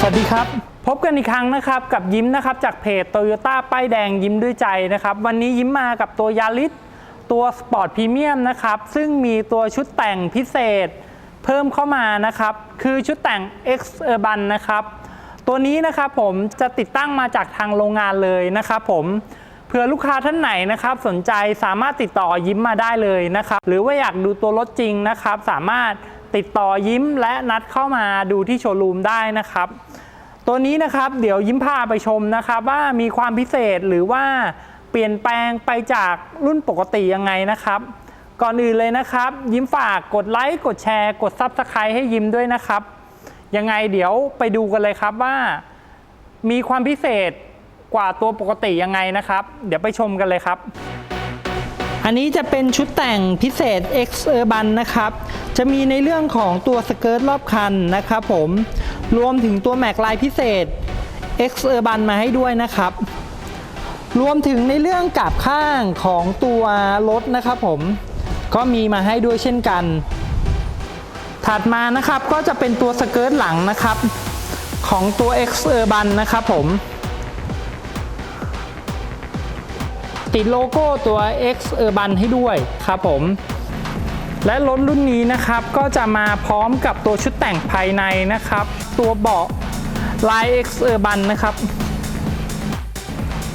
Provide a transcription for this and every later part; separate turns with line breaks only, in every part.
สวัสดีครับ พบกันอีกครั้งนะครับ กับยิ้มนะครับ จากเพจโตโยต้าป้ายแดงยิ้มด้วยใจนะครับ วันนี้ยิ้มมากับตัวยาริสตัวสปอร์ตพรีเมียมนะครับ ซึ่งมีตัวชุดแต่งพิเศษ เพิ่มเข้ามานะครับ คือชุดแต่ง X Urban นะครับ ตัวนี้นะครับผมจะติดตั้งมาจากทางโรงงานเลยนะครับผมเผื่อลูกค้าท่านไหนนะครับ สนใจสามารถติดต่อยิ้มมาได้เลยนะครับ หรือว่าอยากดูตัวรถจริงนะครับ สามารถติดต่อยิ้มและนัดเข้ามาดูที่โชว์รูมได้นะครับ ตัวนี้นะครับเดี๋ยวยิ้มพาไปชมนะครับว่ามีความพิเศษหรือว่าเปลี่ยนแปลงไปจากรุ่นปกติยังไงนะครับ ก่อนอื่นเลยนะครับ ยิ้มฝากกดไลค์กดแชร์กด Subscribe ให้ยิ้มด้วยนะครับ ยังไงเดี๋ยวไปดูกันเลยครับว่า มีความพิเศษกว่าตัวปกติยังไงนะครับ เดี๋ยวไปชมกันเลยครับ อันนี้จะเป็นชุดแต่งพิเศษ X Urban นะครับ จะมีในเรื่องของตัวสเกิร์ตรอบคันนะครับผม รวมถึงตัวแม็กลายพิเศษ X Urban มาให้ด้วยนะครับ รวมถึงในเรื่องกาบข้างของตัวรถนะครับผม ก็มีมาให้ด้วยเช่นกัน ถัดมานะครับก็จะเป็นตัวสเกิร์ตหลังนะครับ ของตัว X Urban นะครับผม ติดโลโก้ตัว X Urban ให้ด้วยครับผม และรถรุ่นนี้นะครับก็จะมาพร้อมกับตัวชุดแต่งภายในนะครับ ตัวเบาะลาย X Urban นะครับ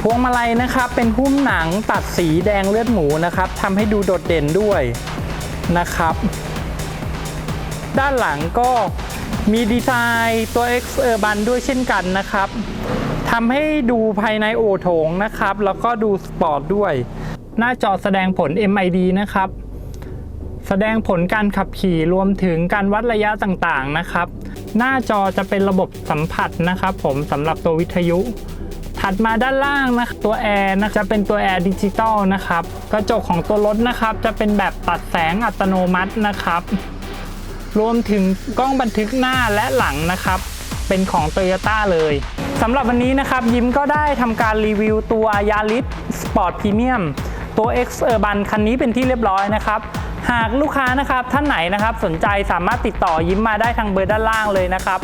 พวงมาลัยนะครับเป็นหุ้มหนังตัดสีแดงเลือดหมูนะครับทำให้ดูโดดเด่นด้วยนะครับ ด้านหลังก็มีดีไซน์ตัว X Urban ด้วยเช่นกันนะครับทำให้ดูภายในโอโถงนะครับ แล้วก็ดูสปอร์ตด้วย หน้าจอแสดงผล MID นะครับ แสดงผลการขับขี่รวมถึงการวัดระยะต่างๆนะครับ หน้าจอจะเป็นระบบสัมผัสนะครับผมสำหรับตัววิทยุ ถัดมาด้านล่างนะตัวแอร์นะจะเป็นตัวแอร์ดิจิตอลนะครับกระจกของตัวรถนะครับจะเป็นแบบตัดแสงอัตโนมัตินะครับ รวมถึงกล้องบันทึกหน้าและหลังนะครับ เป็นของ Toyota เลยสำหรับวันนี้นะครับยิ้มก็ได้ทำการรีวิวตัว Yaris Sport Premium ตัว X Urban คันนี้เป็นที่เรียบร้อยนะครับ หากลูกค้านะครับท่านไหนนะครับสนใจสามารถติดต่อยิ้มมาได้ทางเบอร์ด้านล่างเลยนะครับ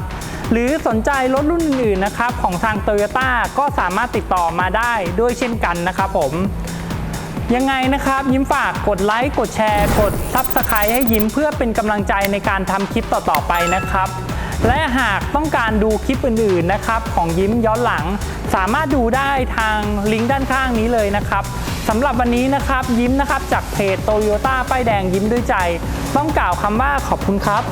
หรือสนใจรถรุ่นอื่นๆนะครับของทาง Toyota ก็สามารถติดต่อมาได้ด้วยเช่นกันนะครับผมยังไงนะครับยิ้มฝากกดไลค์กดแชร์ กด Subscribe ให้ยิ้มเพื่อเป็นกำลังใจในการทำคลิปต่อๆไปนะครับ และหากต้องการดูคลิปอื่นๆนะครับ ของยิ้มย้อนหลัง สามารถดูได้ทางลิงก์ด้านข้างนี้เลยนะครับ สำหรับวันนี้นะครับยิ้มนะครับจากเพจโตโยต้าป้ายแดงยิ้มด้วยใจ ต้องกล่าวคำว่าขอบคุณครับ